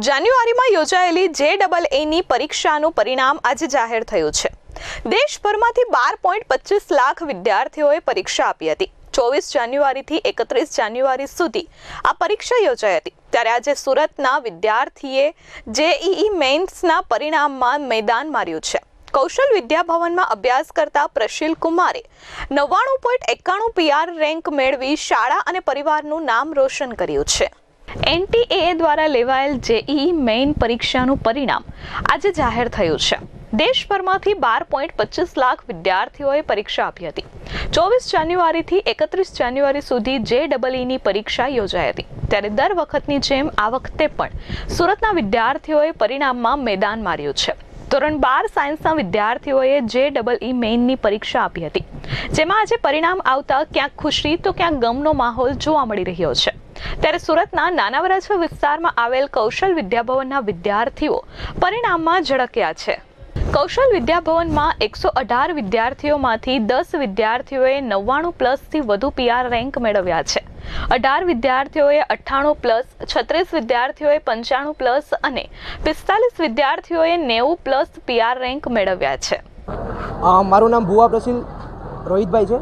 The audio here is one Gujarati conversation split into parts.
જાન્યુઆરીમાં યોજાયેલી જે ડબલ એની પરીક્ષાનું પરિણામ આજે જાહેર થયું છે. દેશભરમાંથી બાર પોઈન્ટ પચીસ લાખ વિદ્યાર્થીઓએ પરીક્ષા આપી હતી. ચોવીસ જાન્યુઆરીથી એકત્રીસ જાન્યુઆરી સુધી આ પરીક્ષા યોજાઈ હતી. ત્યારે આજે સુરતના વિદ્યાર્થીએ જેઈઈ મેન્સના પરિણામમાં મેદાન માર્યું છે. કૌશલ વિદ્યાભવનમાં અભ્યાસ કરતા પ્રશીલ કુમારે નવ્વાણું પોઈન્ટ એકાણું પીઆર રેન્ક મેળવી શાળા અને પરિવારનું નામ રોશન કર્યું છે. એનટીએ દ્વારા લેવાયેલ જેઈ મેઇન પરીક્ષાનું પરિણામ આજે જાહેર થયું છે. દેશભરમાંથી બાર પોઈન્ટ પચીસ લાખ વિદ્યાર્થીઓએ પરીક્ષા આપી હતી. ચોવીસ જાન્યુઆરીથી એકત્રીસ જાન્યુઆરી સુધી જે ડબલઈની પરીક્ષા યોજાઈ હતી. ત્યારે દર વખતની જેમ આ વખતે પણ સુરતના વિદ્યાર્થીઓએ પરિણામમાં મેદાન માર્યું છે. ધોરણ બાર સાયન્સના વિદ્યાર્થીઓએ જે ડબલ ઈ મેઇનની પરીક્ષા આપી હતી. જેમાં આજે પરિણામ આવતા ક્યાંક ખુશી તો ક્યાંક ગમનો માહોલ જોવા મળી રહ્યો છે. ત્યારે સુરતના નાના વરાછા વિસ્તારમાં આવેલ કૌશલ વિદ્યાભવનના વિદ્યાર્થીઓ પરિણામમાં ઝળક્યા છે. કૌશલ વિદ્યાભવનમાં એકસો અઢાર વિદ્યાર્થીઓમાંથી દસ વિદ્યાર્થીઓએ નવ્વાણું પ્લસથી વધુ પીઆર રેન્ક મેળવ્યા છે. અઢાર વિદ્યાર્થીઓએ અઠ્ઠાણું પ્લસ, છત્રીસ વિદ્યાર્થીઓએ પંચાણું પ્લસ અને પિસ્તાલીસ વિદ્યાર્થીઓએ નેવું પ્લસ પીઆર રેન્ક મેળવ્યા છે. મારું નામ ભુવા પ્રસિલ રોહિતભાઈ છે.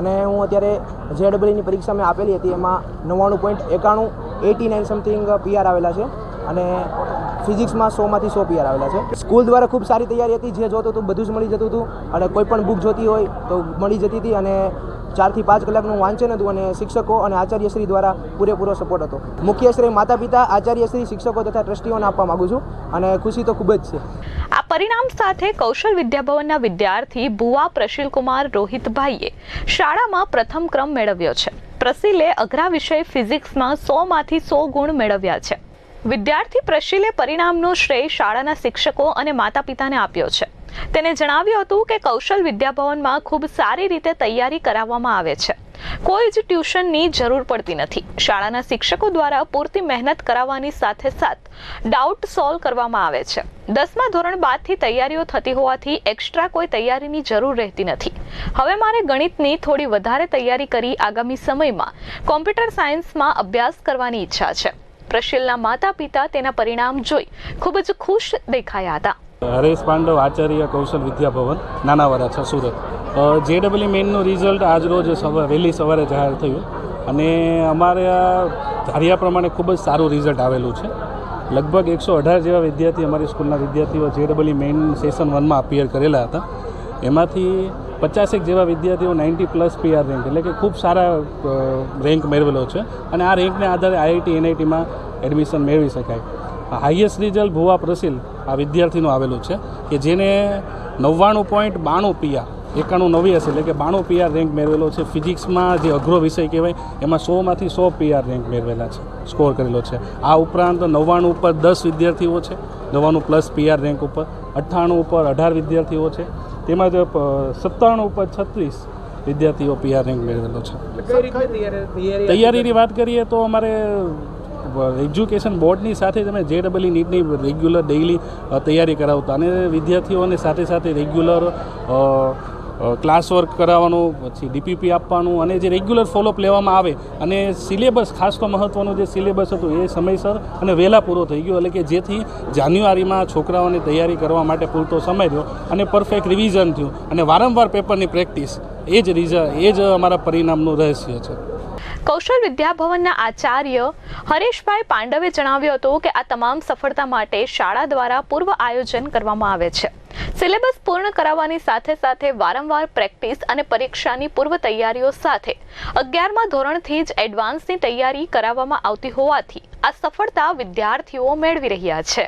અને હું અત્યારે જે ડબલની પરીક્ષા મેં આપેલી હતી, એમાં નવ્વાણું પોઈન્ટ એકાણું એટી નાઇન સમથિંગ પીઆર આવેલા છે અને ફિઝિક્સમાં સોમાંથી સો પીઆર આવેલા છે. સ્કૂલ દ્વારા ખૂબ સારી તૈયારી હતી, જે જોતું હતું બધું જ મળી જતું હતું અને કોઈ પણ બુક જોતી હોય તો મળી જતી હતી અને ચારથી પાંચ કલાકનું વાંચન હતું અને શિક્ષકો અને આચાર્યશ્રી દ્વારા પૂરેપૂરો સપોર્ટ હતો. મુખ્ય શ્રેય માતા પિતા આચાર્યશ્રી, શિક્ષકો તથા ટ્રસ્ટીઓને આપવા માગું છું અને ખુશી તો ખૂબ જ છે. આ પરિણામ સાથે કૌશલ વિદ્યાભવનના વિદ્યાર્થી ભુવા પ્રશીલકુમાર રોહિતભાઈએ શાળામાં પ્રથમ ક્રમ મેળવ્યો છે. પ્રસિલે અઘરા વિષય ફિઝિક્સમાં સોમાંથી સો ગુણ મેળવ્યા છે. વિદ્યાર્થી પ્રશીલે પરિણામનો શ્રેય શાળાના શિક્ષકો અને માતા પિતાને આપ્યો છે. તેને જણાવ્યું હતું કે કૌશલ વિદ્યાભવનમાં ખૂબ સારી રીતે તૈયારી કરાવવામાં આવે છે. કોઈ જ ટ્યુશનની જરૂર પડતી નથી. શાળાના શિક્ષકો દ્વારા પૂરતી મહેનત કરાવવાની સાથે સાથ ડાઉટ સોલ્વ કરવામાં આવે છે. દસમા ધોરણ બાદથી તૈયારીઓ થતી હોવાથી એક્સ્ટ્રા કોઈ તૈયારીની જરૂર રહેતી નથી. હવે મારે ગણિતની થોડી વધારે તૈયારી કરી આગામી સમયમાં કોમ્પ્યુટર સાયન્સમાં અભ્યાસ કરવાની ઈચ્છા છે. પ્રશીલના માતા પિતા તેના પરિણામ જોઈ ખૂબ જ ખુશ દેખાયા હતા. હરેશ પાંડવ આચાર્ય કૌશલ વિદ્યાભવન નાના વરાછા સુરત. જેડબલી મેઇનનું રિઝલ્ટ આજ રોજ સવારે વહેલી સવારે જાહેર થયું. અને અમારે ધાર્યા પ્રમાણે ખૂબ જ સારું રિઝલ્ટ આવેલું છે. લગભગ એકસો અઢાર જેવા વિદ્યાર્થી અમારી સ્કૂલના વિદ્યાર્થીઓ જે ડબલ્યુ મેઇન સેશન વનમાં અપિયર કરેલા હતા. એમાંથી પચાસેક જેવા વિદ્યાર્થીઓ નાઇન્ટી પ્લસ પીઆર રેન્ક એટલે કે ખૂબ સારા રેન્ક મેળવેલો છે. અને આ રેન્કને આધારે આઈઆઈટી એનઆઈટીમાં એડમિશન મેળવી શકાય. હાઈએસ્ટ રિઝલ્ટ ભુવા પ્રસિલ આ વિદ્યાર્થીનું આવેલું છે કે જેને નવ્વાણું પોઈન્ટ બાણું પીઆર એકાણું નવ્યાસી એટલે કે બાણું પીઆર રેન્ક મેળવેલો છે. ફિઝિક્સમાં જે અઘરો વિષય કહેવાય એમાં સોમાંથી સો પીઆર રેન્ક મેળવેલા છે. સ્કોર કરેલો છે. આ ઉપરાંત નવ્વાણું ઉપર દસ વિદ્યાર્થીઓ છે. નવ્વાણું પ્લસ પીઆર રેન્ક ઉપર અઠ્ઠાણું ઉપર અઢાર વિદ્યાર્થીઓ છે. તેમજ સત્તાણું ઉપર છત્રીસ વિદ્યાર્થીઓ પીઆર રેન્ક મેળવેલો છે. તૈયારીની વાત કરીએ તો અમારે એજ્યુકેશન બોર્ડની સાથે તમે જે ડબલઈ નીટની રેગ્યુલર ડેઇલી તૈયારી કરાવતા. અને વિદ્યાર્થીઓને સાથે સાથે રેગ્યુલર ક્લાસ વર્ક કરાવવાનું, પછી ડીપીપી આપવાનું અને જે રેગ્યુલર ફોલોઅપ લેવામાં આવે અને સિલેબસ, ખાસ તો મહત્ત્વનું જે સિલેબસ હતું એ સમયસર અને વહેલા પૂરો થઈ ગયો. એટલે કે જેથી જાન્યુઆરીમાં છોકરાઓને તૈયારી કરવા માટે પૂરતો સમય રહ્યો અને પરફેક્ટ રિવિઝન થયું. અને વારંવાર પેપરની પ્રેક્ટિસ. એ જ રીઝન એ જ અમારા પરિણામનું રહસ્ય છે. કૌશલ વિદ્યાભવનના આચાર્ય હરેશભાઈ પાંડવે જણાવ્યું હતું કે આ તમામ સફળતા માટે શાળા દ્વારા પૂર્વ આયોજન કરવામાં આવે છે. સિલેબસ પૂર્ણ કરાવવાની સાથે સાથે વારંવાર પ્રેક્ટિસ અને પરીક્ષાની પૂર્વ તૈયારીઓ સાથે અગિયારમા ધોરણથી જ એડવાન્સની તૈયારી કરાવવામાં આવતી હોવાથી આ સફળતા વિદ્યાર્થીઓ મેળવી રહ્યા છે.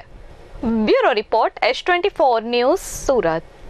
Bureau report S twenty four news Surat.